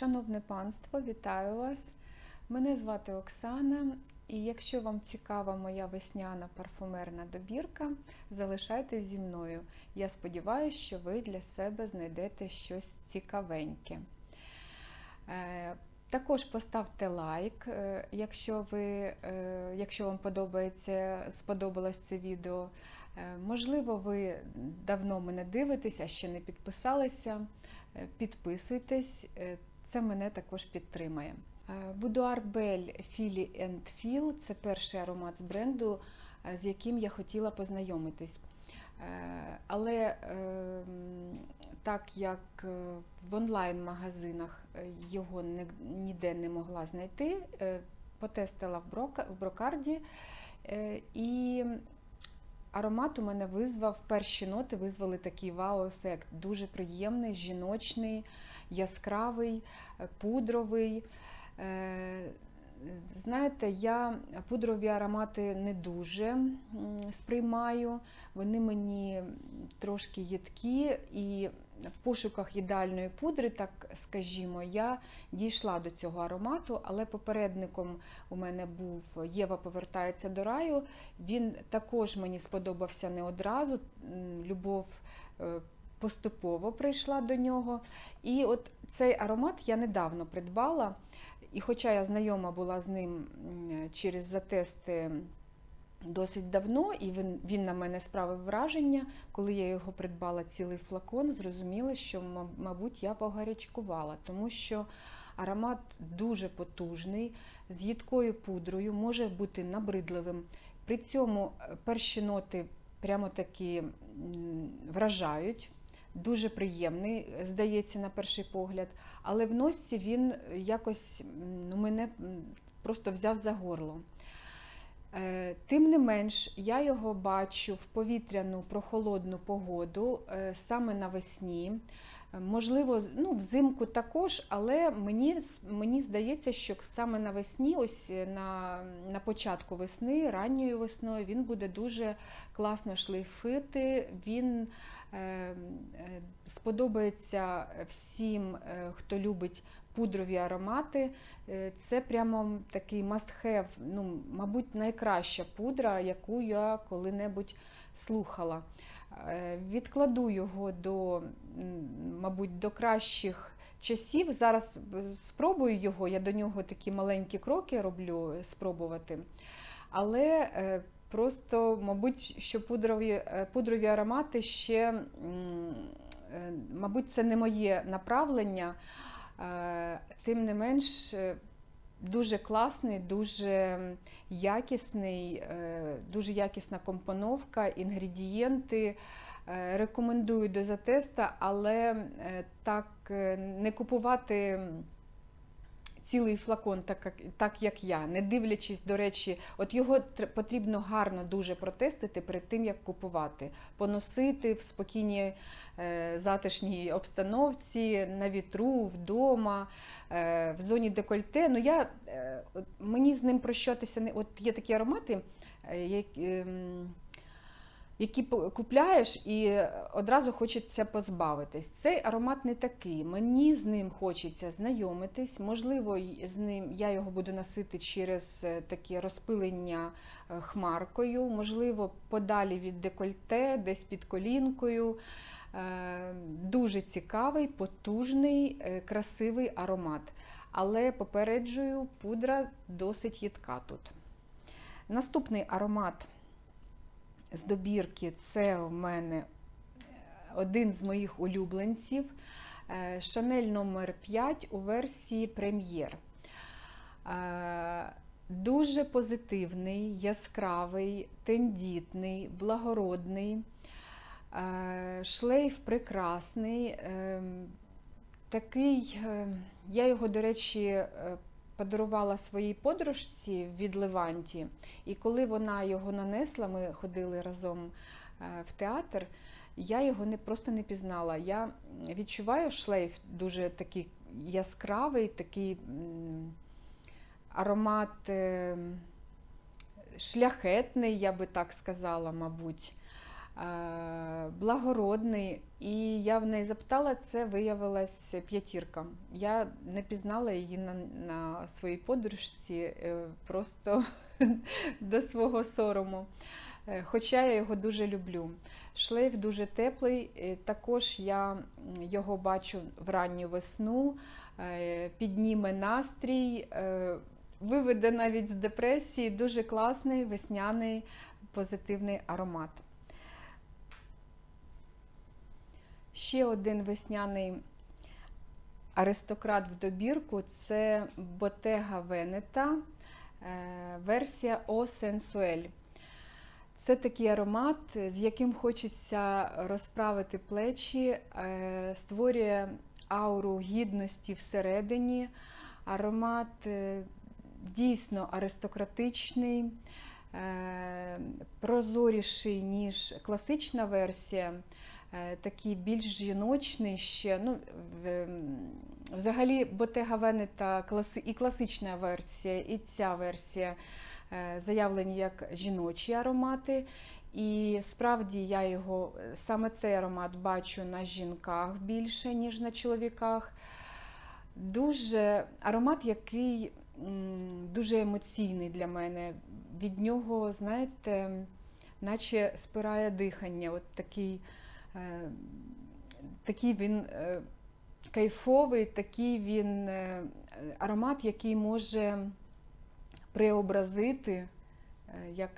Шановне панство, вітаю вас! Мене звати Оксана, і якщо вам цікава моя весняна парфумерна добірка, залишайтесь зі мною. Я сподіваюся, що ви для себе знайдете щось цікавеньке. Е, Також поставте лайк, е, якщо, ви, е, якщо вам подобається, сподобалось це відео. Можливо, ви давно мене дивитесь, а ще не підписалися. Підписуйтесь, це мене також підтримає. Будуар Бель Філі Feel – це перший аромат з бренду, е, з яким я хотіла познайомитись. Е, Але е, так як е, в онлайн-магазинах е, його ніде не могла знайти, е, потестила в брокарді е, і аромат у мене визвав, перші ноти визвали такий вау-ефект. Дуже приємний, жіночний, яскравий, е, пудровий. Е, Знаєте, я пудрові аромати не дуже сприймаю. Вони мені трошки їдкі, і в пошуках ідеальної пудри, так скажімо, я дійшла до цього аромату, але попередником у мене був Єва повертається до раю. Він також мені сподобався не одразу. Любов е, поступово прийшла до нього. І от цей аромат я недавно придбала. І хоча я знайома була з ним через затести досить давно, і він, він на мене справив враження, коли я його придбала цілий флакон, зрозуміла, що, мабуть, я погарячкувала, тому що аромат дуже потужний, з їдкою пудрою, може бути набридливим. При цьому е, перші ноти прямо таки вражають. Дуже приємний, здається, на перший погляд, але в носці він якось ну, мене просто взяв за горло. Е, Тим не менш, я його бачу в повітряну прохолодну погоду е, саме навесні. Можливо, ну, взимку також, але мені, мені здається, що саме навесні, ось е, на, на початку весни, ранньою весною, він буде дуже класно шлейфити. Він сподобається всім, е, хто любить пудрові аромати. Е, Це прямо такий must-have, ну, мабуть, найкраща пудра, яку я коли-небудь слухала. Е, Відкладу його до, мабуть, до кращих часів. Зараз спробую його, я до нього такі маленькі кроки роблю спробувати. Але е, просто, мабуть, що пудрові, е, пудрові аромати ще, е, мабуть, це не моє направлення. Е, Тим не менш, е, дуже класний, дуже якісний, е, дуже якісна компоновка, інгредієнти. Е, Рекомендую до затеста, але е, так е, не купувати цілий флакон, так, як- так як я, не дивлячись, до речі, от його потрібно гарно дуже протестити перед тим, як купувати, поносити в спокійній е, затишній обстановці, на вітру, вдома, е, в зоні декольте. Ну, я, е, мені з ним прощатися не. От є такі аромати, е, які. Які купляєш і одразу хочеться позбавитись. Цей аромат не такий. Мені з ним хочеться знайомитись. Можливо, з ним я його буду носити через е, таке розпилення е, хмаркою, можливо, подалі від декольте, десь під колінкою. Е, Дуже цікавий, потужний, красивий аромат. Але попереджую, пудра досить їдка тут. Наступний аромат з добірки це в мене один з моїх улюбленців. е, Шанель номер 5 у версії прем'єр. Е, Дуже позитивний, яскравий, тендітний, благородний. Е, Шлейф прекрасний. е, Такий, я його, до речі, подарувала своїй подружці від Леванті. І коли вона його нанесла, ми ходили разом е, в театр, я його не, просто не пізнала. Я відчуваю шлейф дуже такий яскравий, такий аромат е, шляхетний, я би так сказала, мабуть. Благородний. І я в неї запитала, це виявилась п'ятірка. Я не пізнала її на, на своїй подружці е, просто до свого сорому. Е, Хоча я його дуже люблю. Шлейф дуже теплий, е, також я його бачу в ранню весну, е, підніме настрій, е, виведе навіть з депресії. Дуже класний весняний позитивний аромат. Ще один весняний аристократ в добірку це Bottega Veneta, е, версія О Sensuel. Це такий аромат, з яким хочеться розправити плечі, е, створює ауру гідності всередині. Аромат е, дійсно аристократичний, прозоріший, ніж класична версія, такий більш жіночний ще. Ну, взагалі, Bottega Veneta класи- і класична версія, і ця версія е, заявлені як жіночі аромати. І справді я його, е, саме цей аромат бачу на жінках більше, ніж на чоловіках. Дуже аромат, який дуже емоційний для мене. Від нього, знаєте, наче спирає дихання. От такий, е, такий він е, кайфовий, такий він е, аромат, який може преобразити, е, як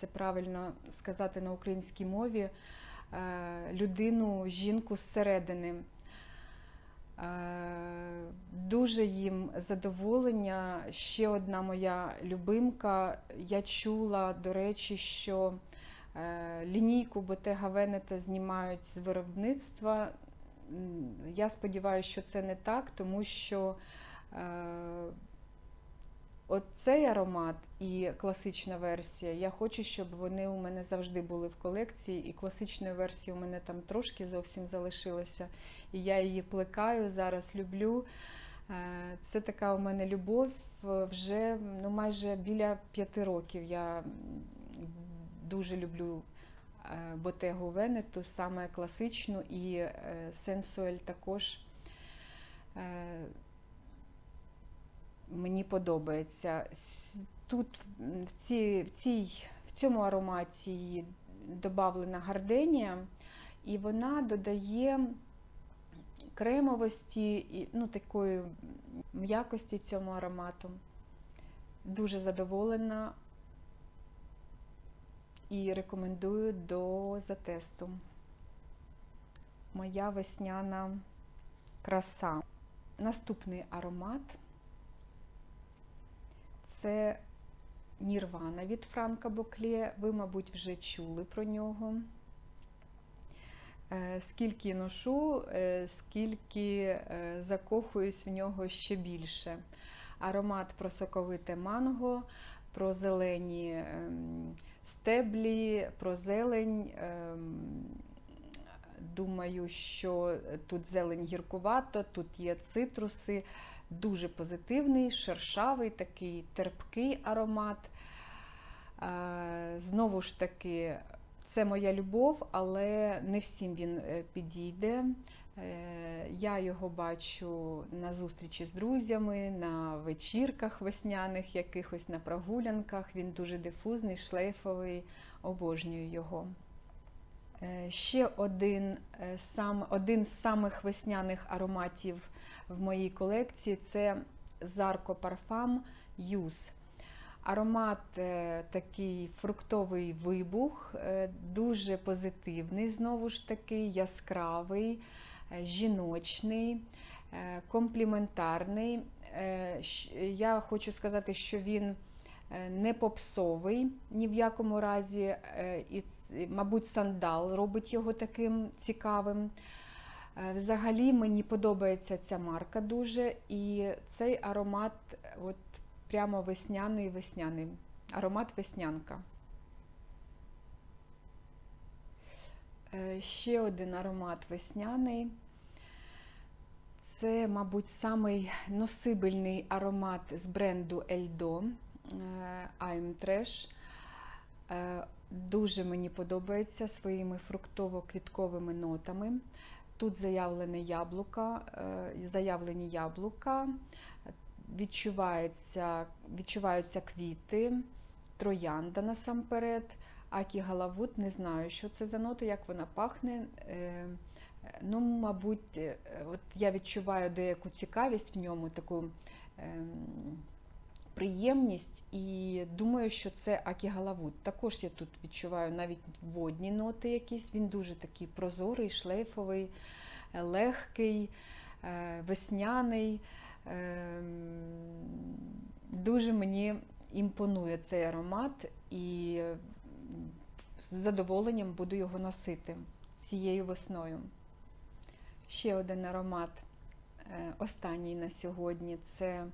це правильно сказати на українській мові, е, людину, жінку зсередини. Е, Дуже їм задоволення. Ще одна моя любимка. Я чула, до речі, що е, лінійку Bottega Veneta знімають з виробництва. Я сподіваюся, що це не так, тому що е, оцей аромат і класична версія, я хочу, щоб вони у мене завжди були в колекції, і класичної версії у мене там трошки зовсім залишилося. І я її плекаю, зараз люблю. Е, Це така у мене любов е, вже ну, майже біля п'яти років. Я дуже люблю е, Ботегу Венету, саме класичну, і е, Сенсуель також е, мені подобається. Тут в, цій, в, цій, в цьому ароматі додавлена гарденія, і вона додає кремовості і ну, такої м'якості цьому аромату. Дуже задоволена і рекомендую до затесту. Моя весняна краса. Наступний аромат це Нірвана від Франка Боклє. Ви, мабуть, вже чули про нього. Е, Скільки ношу, е, скільки е, закохуюсь в нього ще більше. Аромат про соковите манго, про зелені ем, стеблі, про зелень. ем, Думаю, що тут зелень гіркувато, тут є цитруси, дуже позитивний, шершавий, такий терпкий аромат. Е, Знову ж таки, це моя любов, але не всім він е, підійде. Е, Я його бачу на зустрічі з друзями, на вечірках весняних, якихось на прогулянках. Він дуже дифузний, шлейфовий, обожнюю його. Е, Ще один, е, сам, один з самих весняних ароматів в моїй колекції це Zarco Parfum Youth. Аромат такий фруктовий вибух, дуже позитивний, знову ж таки, яскравий, жіночний, е, компліментарний. Е, Я хочу сказати, що він е, не попсовий ні в якому разі, е, і, мабуть, сандал робить його таким цікавим. Е, Взагалі мені подобається ця марка дуже, і цей аромат е, от прямо весняний весняний. Аромат веснянка. Ще один аромат весняний. Це, мабуть, самий носибельний аромат з бренду Eldo е, I'm Trash. Е, Дуже мені подобається своїми фруктово-квітковими нотами. Тут заявлене яблука, е, заявлені яблука, відчуваються, відчуваються квіти, троянда насамперед, акі галавут, не знаю, що це за нота, як вона пахне. Е, Ну, мабуть, е, от я відчуваю деяку цікавість в ньому, таку ем, приємність, і думаю, що це акігалавут. Також я тут відчуваю навіть водні ноти якісь. Він дуже такий прозорий, шлейфовий, е, легкий, весняний. Ем, Дуже мені імпонує цей аромат і з задоволенням буду його носити цією весною. Ще один аромат, е, останній на сьогодні, це е,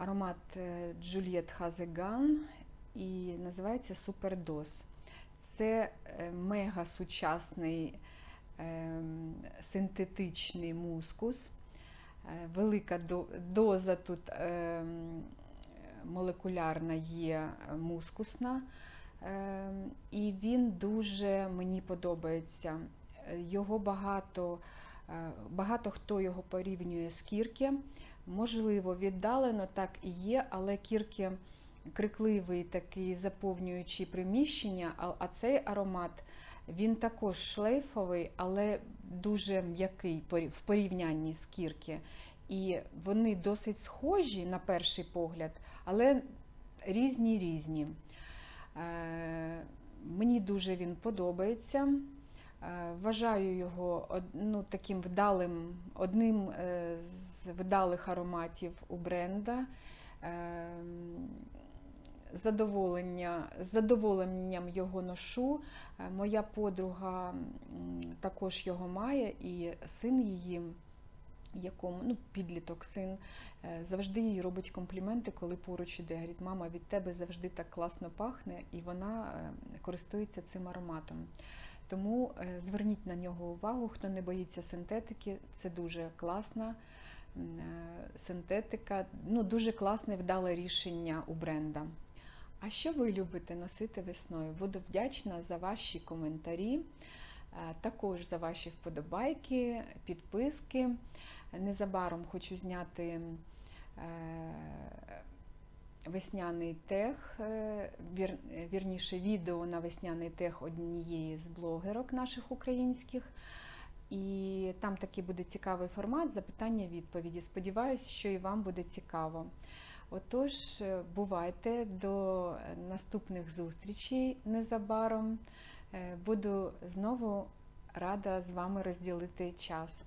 аромат е, Juliet Hazegan і називається Супердоз. Це е, мега сучасний е, синтетичний мускус. Е, Велика доза тут е, молекулярна є мускусна. Е, І він дуже мені подобається. Його багато, е, багато хто його порівнює з кірки. Можливо, віддалено так і є, але кірки крикливий, такий заповнюючий приміщення, а цей аромат він також шлейфовий, але дуже м'який в порівнянні з кірки. І вони досить схожі на перший погляд, але різні різні. Е, Мені дуже він подобається. Е, Вважаю його ну, таким вдалим, одним е, з вдалих ароматів у бренда. Задоволення, задоволенням його ношу. Моя подруга також його має, і син її, якому ну, підліток син, е, завжди їй робить компліменти, коли поруч іде. Говорить, мама, від тебе завжди так класно пахне, і вона е, користується цим ароматом. Тому е, зверніть на нього увагу, хто не боїться синтетики, це дуже класна синтетика, ну дуже класне вдале рішення у бренда. А що ви любите носити весною? Буду вдячна за ваші коментарі, також за ваші вподобайки, підписки. Незабаром хочу зняти е, весняний тех, е, вір, вірніше відео на весняний тех однієї з блогерок наших українських. І там такий буде цікавий формат запитання-відповіді. Сподіваюсь, що і вам буде цікаво. Отож, е, бувайте до наступних зустрічей незабаром. Буду знову рада з вами розділити час.